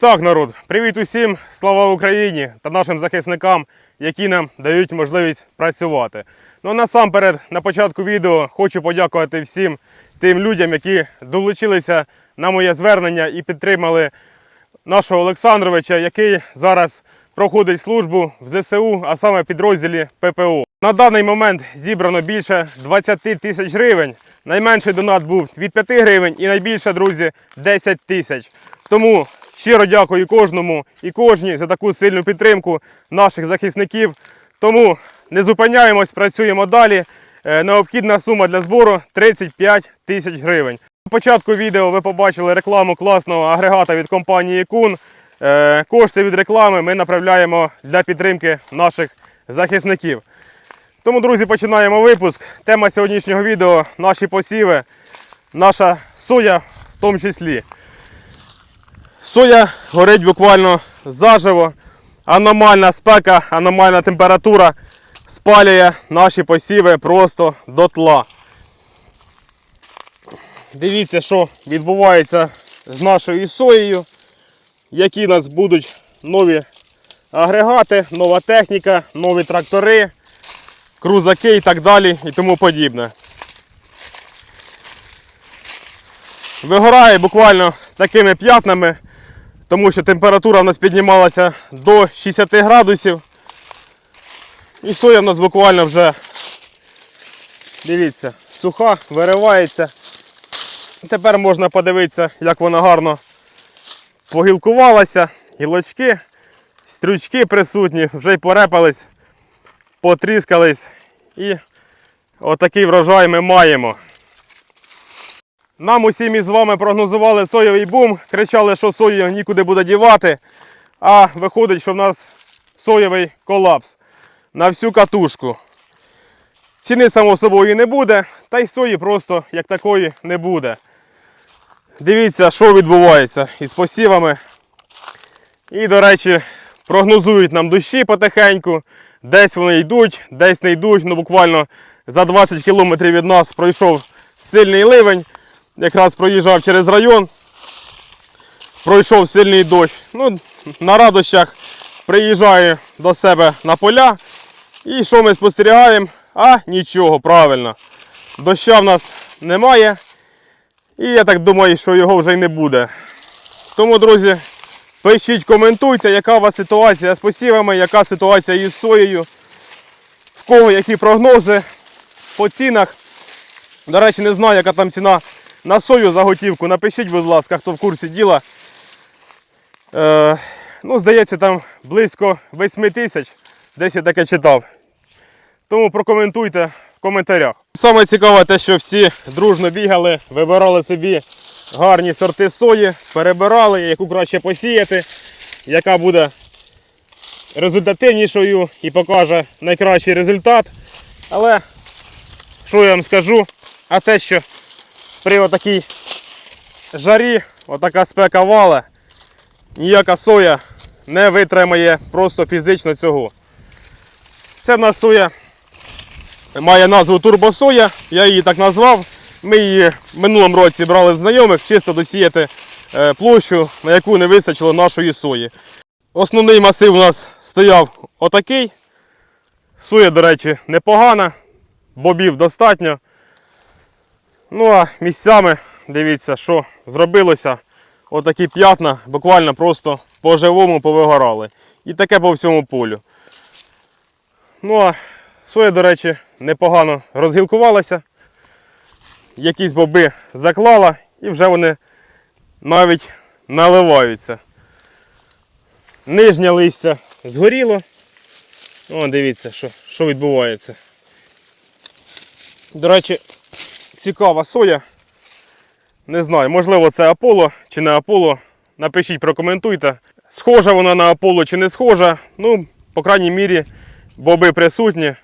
І так, народ, привіт усім, слава Україні та нашим захисникам, які нам дають можливість працювати. Ну а насамперед, на початку відео хочу подякувати всім тим людям, які долучилися на моє звернення і підтримали нашого Олександровича, який зараз проходить службу в ЗСУ, а саме підрозділі ППО. На даний момент зібрано більше 20 тисяч гривень. Найменший донат був від 5 гривень і найбільше, друзі, 10 тисяч. Тому щиро дякую кожному і кожній за таку сильну підтримку наших захисників. Тому не зупиняємось, працюємо далі. Е, Необхідна сума для збору 35 тисяч гривень. На початку відео ви побачили рекламу класного агрегата від компанії Кун. Е, Кошти від реклами ми направляємо для підтримки наших захисників. Тому, друзі, починаємо випуск. Тема сьогоднішнього відео наші посіви, наша соя в тому числі. Соя горить буквально заживо. Аномальна спека, аномальна температура спалює наші посіви просто до тла. Дивіться, що відбувається з нашою соєю, які у нас будуть нові агрегати, нова техніка, нові трактори, крузаки і так далі і тому подібне. Вигорає буквально такими п'ятнами, тому що температура в нас піднімалася до 60 градусів. І соя в нас буквально вже, дивіться, суха, виривається. Тепер можна подивитися, як вона гарно погілкувалася, гілочки, стрючки присутні, вже й порепались, потріскались. І отакий врожай ми маємо. Нам усім із вами прогнозували соєвий бум, кричали, що сою нікуди буде дівати. А виходить, що в нас соєвий колапс на всю катушку. Ціни, само собою, не буде, та й сої просто як такої не буде. Дивіться, що відбувається із посівами. І, до речі, прогнозують нам дощі потихеньку. Десь вони йдуть, десь не йдуть. Ну, буквально за 20 кілометрів від нас пройшов сильний ливень. Якраз проїжджав через район. Пройшов сильний дощ. Ну, на радощах приїжджаю до себе на поля. І що ми спостерігаємо? А нічого, правильно. Доща в нас немає. І я так думаю, що його вже й не буде. Тому, друзі, пишіть, коментуйте, яка у вас ситуація з посівами, яка ситуація із соєю, в кого які прогнози по цінах. До речі, не знаю, яка там ціна на сою заготівку. Напишіть, будь ласка, хто в курсі діла. Е, ну, здається, там близько 8 тисяч. Десь я таке читав. Тому прокоментуйте в коментарях. Саме цікаве те, що всі дружно бігали, вибирали собі гарні сорти сої, перебирали, яку краще посіяти, яка буде результативнішою і покаже найкращий результат. Але що я вам скажу? А те, що при отакій жарі, отака спека вала, ніяка соя не витримає просто фізично цього. Це в нас соя має назву турбосоя, я її так назвав. Ми її в минулому році брали в знайомих, чисто досіяти е, площу, на яку не вистачило нашої сої. Основний масив у нас стояв отакий. Соя, до речі, непогана, бобів достатньо. Ну а місцями, дивіться, що зробилося. Отакі п'ятна буквально просто по-живому повигорали. І таке по всьому полю. Ну а соя, до речі, непогано розгілкувалася. Якісь боби заклала і вже вони навіть наливаються. Нижнє листя згоріло. О, дивіться, що, що відбувається. До речі, цікава соя. Не знаю, можливо це Аполло чи не Аполло. Напишіть, прокоментуйте. Схожа вона на Аполло чи не схожа. Ну, по крайній мірі, боби присутні.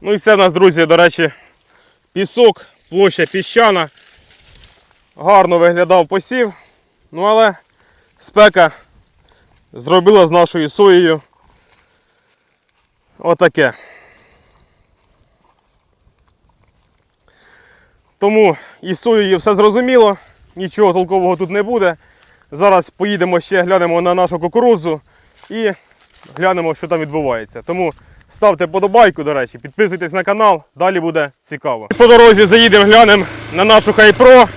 Ну і це в нас, друзі, до речі, пісок, площа піщана. Гарно виглядав посів. Ну але спека зробила з нашою соєю отаке. Тому із соєю все зрозуміло, нічого толкового тут не буде. Зараз поїдемо ще глянемо на нашу кукурудзу і глянемо, що там відбувається. Тому ставте подобайку, до речі, підписуйтесь на канал, далі буде цікаво. По дорозі заїдемо, глянемо на нашу хайпро.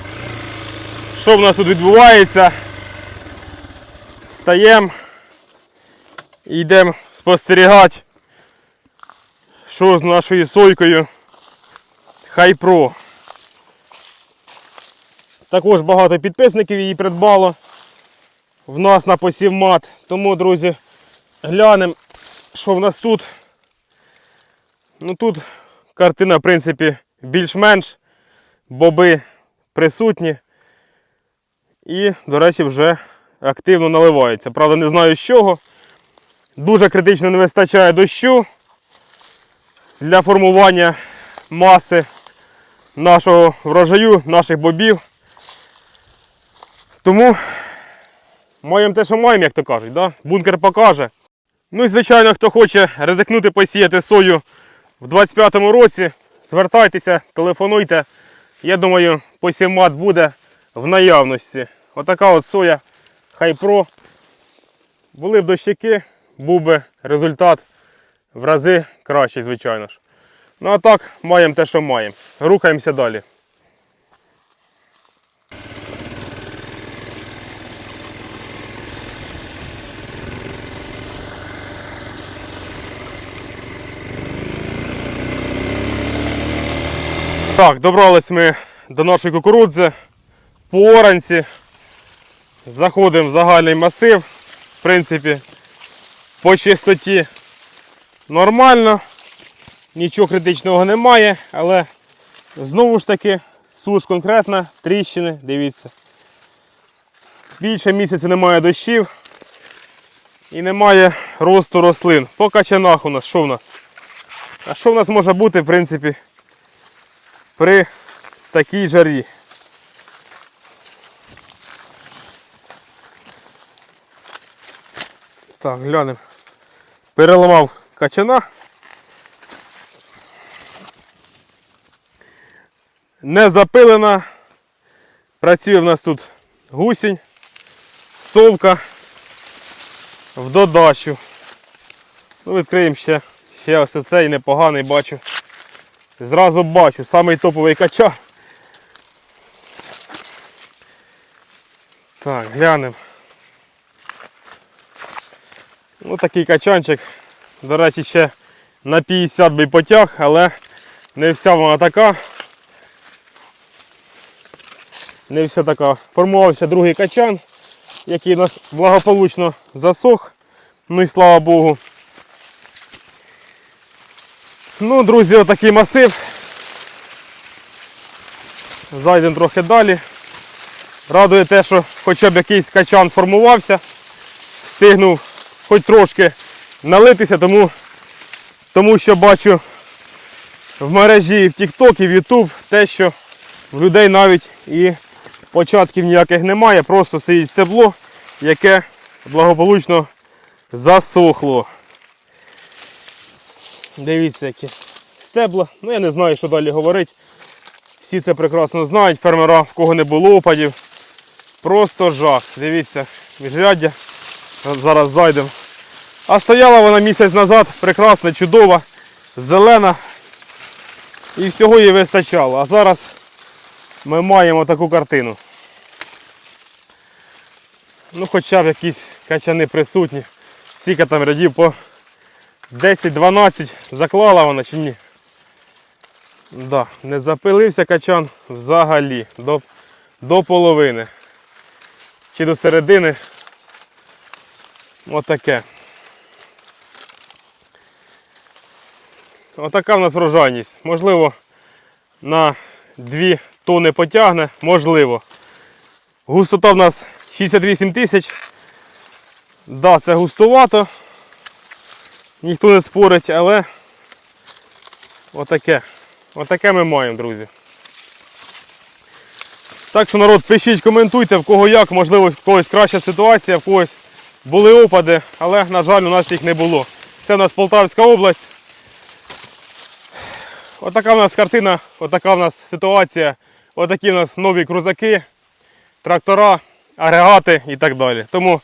Що в нас тут відбувається? Стаємо і йдемо спостерігати, що з нашою сойкою Хайпро. Також багато підписників її придбало в нас на посівмат. Тому, друзі, глянемо, що в нас тут. Ну тут картина, в принципі, більш-менш. Боби присутні. І, до речі, вже активно наливається. Правда, не знаю з чого. Дуже критично не вистачає дощу для формування маси нашого врожаю, наших бобів. Тому маємо те, що маємо, як то кажуть. Да? Бункер покаже. Ну і звичайно, хто хоче ризикнути посіяти сою в 25-му році, звертайтеся, телефонуйте. Я думаю, посівмат буде в наявності. Отака от соя Хайпро. Були б дощики, був би результат в рази кращий, звичайно ж. Ну а так, маємо те, що маємо. Рухаємося далі. Так, добрались ми до нашої кукурудзи по оранці. Заходимо в загальний масив. В принципі, по чистоті нормально. Нічого критичного немає, але знову ж таки суш конкретна, тріщини, дивіться. Більше місяця немає дощів і немає росту рослин. По качанах у нас що в нас? А що в нас може бути, в принципі, при такій жарі? Так, глянемо. Переламав качана. Не запилена. Працює в нас тут гусінь, совка в додачу. Ну, відкриємо ще, ще ось цей непоганий бачу. Зразу бачу, самий топовий качан. Так, глянемо. Ну такий качанчик. До речі, ще на 50 би потяг, але не вся вона така. Не вся така. Формувався другий качан, який у нас благополучно засох. Ну і слава Богу. Ну, друзі, отакий масив. Зайдемо трохи далі. Радує те, що хоча б якийсь качан сформувався, встигнув хоч трошки налитися, тому, тому що бачу в мережі в TikTok, і в YouTube те, що в людей навіть і початків ніяких немає, просто стоїть стебло, яке благополучно засохло. Дивіться, які стебла. Ну я не знаю, що далі говорити. Всі це прекрасно знають, фермера, в кого не було опадів. Просто жах. Дивіться, міжряддя. Зараз зайдемо. А стояла вона місяць назад, прекрасна, чудова, зелена. І всього їй вистачало. А зараз ми маємо таку картину. Ну хоча б якісь качани присутні. Скільки там рядів по 10-12 заклала вона чи ні? Да, не запилився качан взагалі до, до половини. Чи до середини. Отаке. Отака в нас врожайність. Можливо, на 2 тони потягне, можливо. Густота в нас 68 тисяч. Да, це густовато. Ніхто не спорить, але отаке. Отаке ми маємо, друзі. Так що народ, пишіть, коментуйте, в кого як, можливо, в когось краща ситуація, в когось були опади, але, на жаль, у нас їх не було. Це у нас Полтавська область. Отака в нас картина, отака в нас ситуація. Отакі в нас нові крузаки, трактора. агрегати і так далі. Тому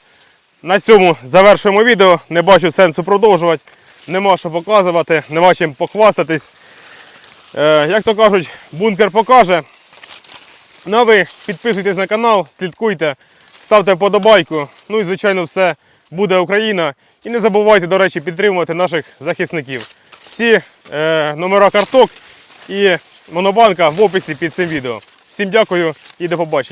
на цьому завершуємо відео. Не бачу сенсу продовжувати. Нема що показувати, нема чим похвастатись. Е, як то кажуть, бункер покаже. Ну а ви підписуйтесь на канал, слідкуйте, ставте вподобайку. Ну і звичайно все буде Україна. І не забувайте, до речі, підтримувати наших захисників. Всі е, номера карток і монобанка в описі під цим відео. Всім дякую і до побачення.